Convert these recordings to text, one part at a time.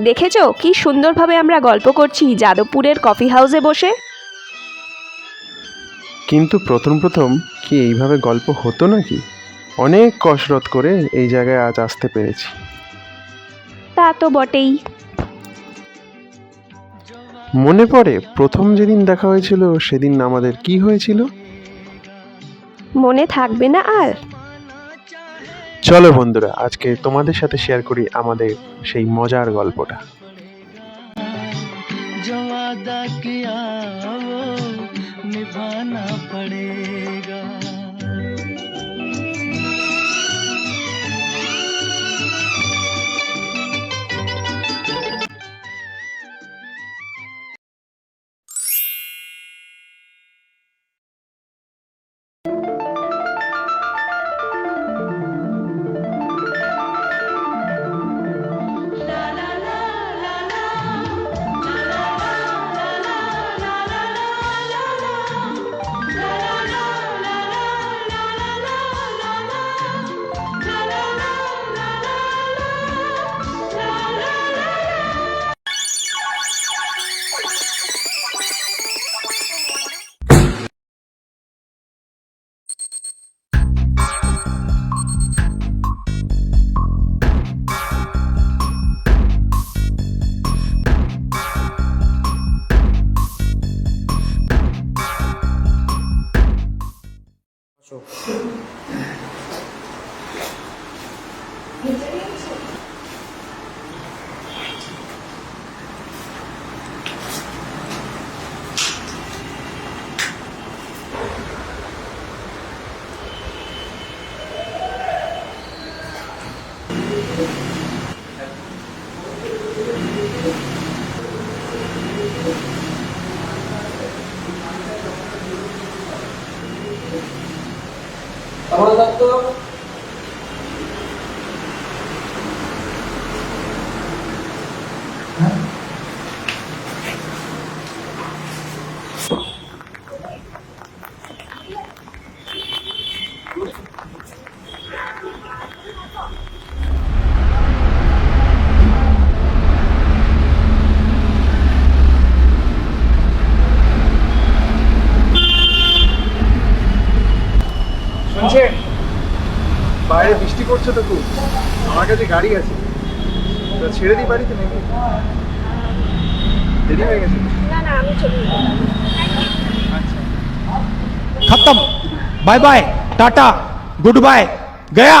দেখেছ? কি সুন্দরভাবে আমরা গল্প করছি যাদবপুরের কফি হাউসে বসে। কিন্তু প্রথম প্রথম কি এইভাবে গল্প হতো নাকি? অনেক কসরত করে এই জায়গায় আজ আসতে পেরেছি। তা তো বটেই। মনে পড়ে প্রথম যেদিন দেখা হয়েছিল সেদিন আমাদের কি হয়েছিল? মনে থাকবে না আর? চলো বন্ধুরা আজকে তোমাদের সাথে শেয়ার করি আমাদের সেই মজার গল্পটা। নিভানা পড়ে। বাইরে বৃষ্টি করছে তো খুব। আমার কাছে গাড়ি আছে। তা ছেড়ে দিই বাড়িতে নাকি? দেরি হয়ে গেছে। না না খতম bye bye tata good bye Gaya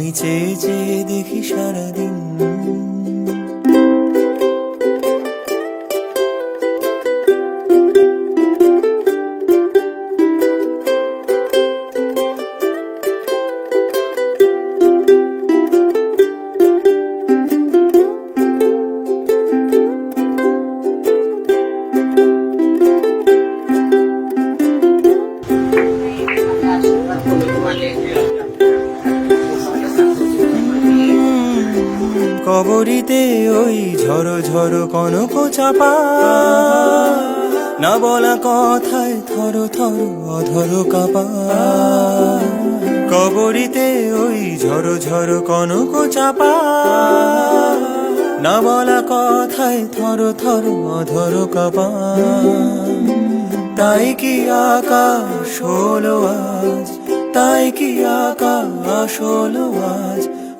আমি চেয়ে চেয়ে দেখি সারাদিন কবরিতে ওই ঝড়ো ঝড়ো কনক চাপা। না বলা কথায় থর থর অধর কাপা। কবরিতে ওই ঝড়ো ঝড়ো কনক চাপা। না বলা কথায় থর থর অধর কাপা। তাই কি আকাশ হলো আজ? তাই কি আকাশ হলো আজ?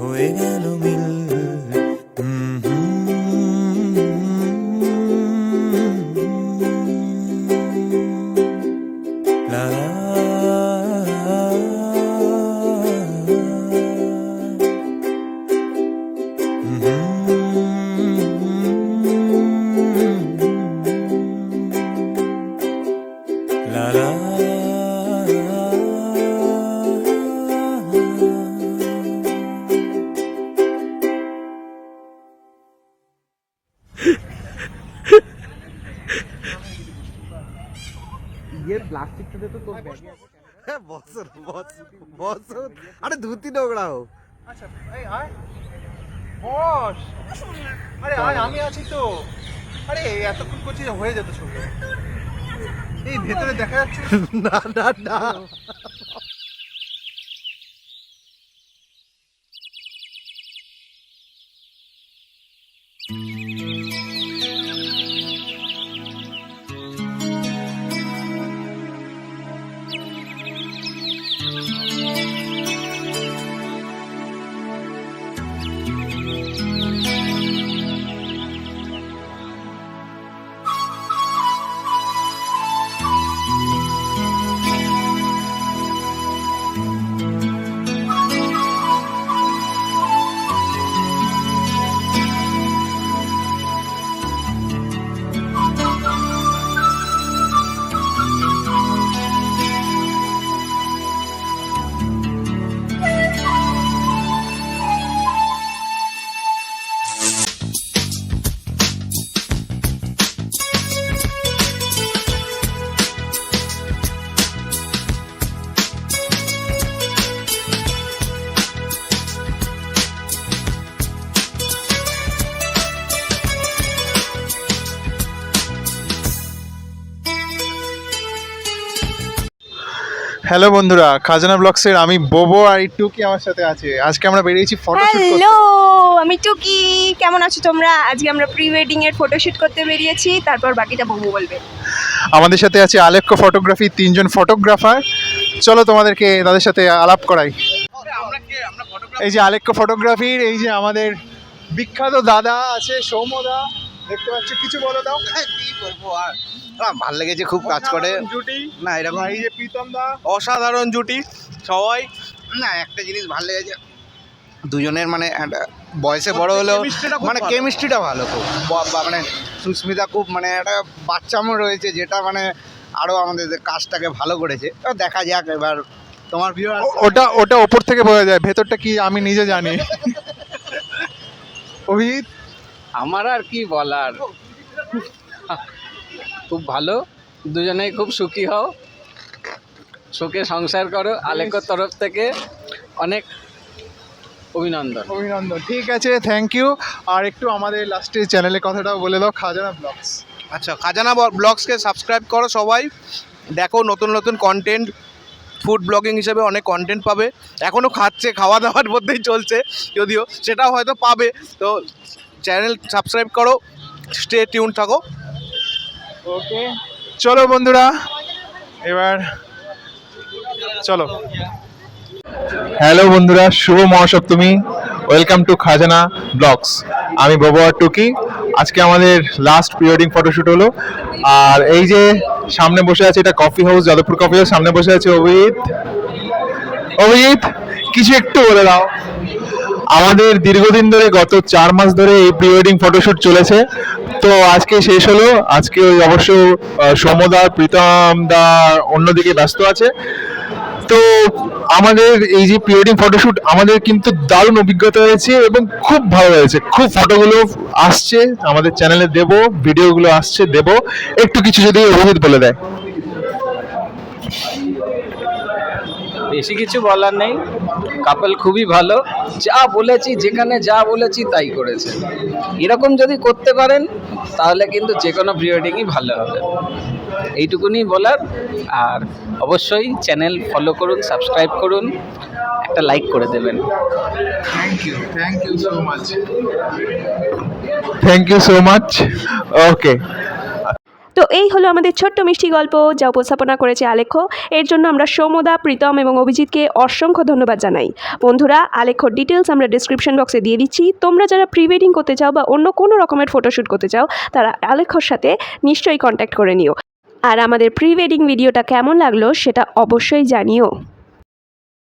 হয়ে গেল। হ্যাঁ বসো বস বসো আরে ধুতি নোংরাও আচ্ছা এই আয়। বস। আরে আয় আমি আছি তো। আরে এতক্ষণ করছি হয়ে যেত ছবি। এই ভেতরে দেখা যাচ্ছে না না না। হ্যালো বন্ধুরা খাজানা ব্লগসের আমি বোবো আর একটু কি আমার সাথে আছে। আজকে আমরা বেরিয়েছি ফটোশুট হ্যালো আমি টুকি। কেমন আছো তোমরা? আজকে আমরা প্রি ওয়েডিং এর ফটোশুট করতে বেরিয়েছি তারপর বাকিটা বোবো বলবে। আমাদের সাথে আছে আলেক্য ফটোগ্রাফি তিনজন ফটোগ্রাফার চলো তোমাদেরকে তাদের সাথে আলাপ করাই। এই যে আলেক্য ফটোগ্রাফির এই যে আমাদের বিখ্যাত দাদা আছে সৌমদা দেখতে পাচ্ছ কিছু বলো দাও। কি করব আর? আহ, ভালো লেগেছে খুব কাজ করে। জুটি। না এরকম এই যে প্রীতম দা। অসাধারণ জুটি সবাই। না একটা জিনিস ভালো লেগেছে দুজনের মানে একটা বয়সে বড় হলেও মানে কেমিস্ট্রিটা ভালো খুব। মানে সুস্মিতা খুব মানে একটা বাচ্চামো রয়েছে যেটা মানে আরও আমাদের কাজটাকে ভালো করেছে। এবার দেখা যাক এবার তোমার ভিউ ও- ওটা ওটা ওপর থেকে বোঝা যায় ভেতরটা কি আমি নিজে জানি। অভিজিৎ? আমার আর কি বলার? খুব ভালো। দুজনেই খুব সুখী হও। সুখে সংসার করো। আলেকর তরফ থেকে অনেক অভিনন্দন। অভিনন্দন। ঠিক আছে থ্যাংক ইউ আর একটু আমাদের লাস্টে চ্যানেলে কথাটাও বলে দাও খাজানা ব্লগস আচ্ছা খাজানা ব্লগসকে সাবস্ক্রাইব করো সবাই। দেখো নতুন নতুন কন্টেন্ট ফুড ব্লগিং হিসেবে অনেক কন্টেন্ট পাবে। এখনও খাচ্ছে খাওয়া দাওয়ার মধ্যেই চলছে যদিও সেটাও হয়তো পাবে। তো চ্যানেল সাবস্ক্রাইব করো স্টে টিউন থাকো। ওকে চলো বন্ধুরা, এবার চলো। হ্যালো বন্ধুরা, শুভ Mahasaptami. Welcome to Khajana blogs আমি ববুয়ার টুকি। আজকে আমাদের লাস্ট প্রি ওয়েডিং ফটোশ্যুট হলো। আর এই যে সামনে বসে আছে, এটা coffee house Jadavpur coffee house সামনে বসে আছে অভিজিৎ। অভিজিৎ, কিছু একটু বলে দাও। আমাদের দীর্ঘদিন ধরে গত চার মাস ধরে এই প্রি ওয়েডিং ফটোশুট চলেছে। তো আজকে শেষ হলো। আজকে ওই অবশ্য আহ, সৌম্যদা প্রীতম দা অন্যদিকে ব্যস্ত আছে। তো আমাদের এই যে প্রি ওয়েডিং ফটোশুট আমাদের কিন্তু দারুণ অভিজ্ঞতা হয়েছে এবং খুব ভালো হয়েছে। খুব ফটোগুলো আসছে। আমাদের চ্যানেলে দেব ভিডিওগুলো আসছে দেব। একটু কিছু যদি অভিজিৎ বলে দেয় প্রি বেশি কিছু বলার নেই। কাপল খুবই ভালো। যা বলেছি যেখানে যা বলেছি তাই করেছে। এরকম যদি করতে পারেন তাহলে কিন্তু যে কোনো প্রি ওয়েডিংই ভালো হবে। এইটুকুনি বলার। আর অবশ্যই চ্যানেল ফলো করুন সাবস্ক্রাইব করুন একটা লাইক করে দেবেন। Thank you thank you so much thank you so much okay তো এই হলো আমাদের ছোট্ট মিষ্টি গল্প যা উপস্থাপনা করেছে আলেখ্য। এর জন্য আমরা সৌমদা, প্রীতম এবং অভিজিৎকে অসংখ্য ধন্যবাদ জানাই। বন্ধুরা আলেখ্যর ডিটেলস আমরা ডিসক্রিপশন বক্সে দিয়ে দিচ্ছি। তোমরা যারা প্রি ওয়েডিং করতে চাও বা অন্য কোনো রকমের ফটোশ্যুট করতে চাও, তারা আলেখ্যর সাথে নিশ্চয়ই কন্ট্যাক্ট করে নিও। আর আমাদের প্রি ওয়েডিং ভিডিওটা কেমন লাগল সেটা অবশ্যই জানিও।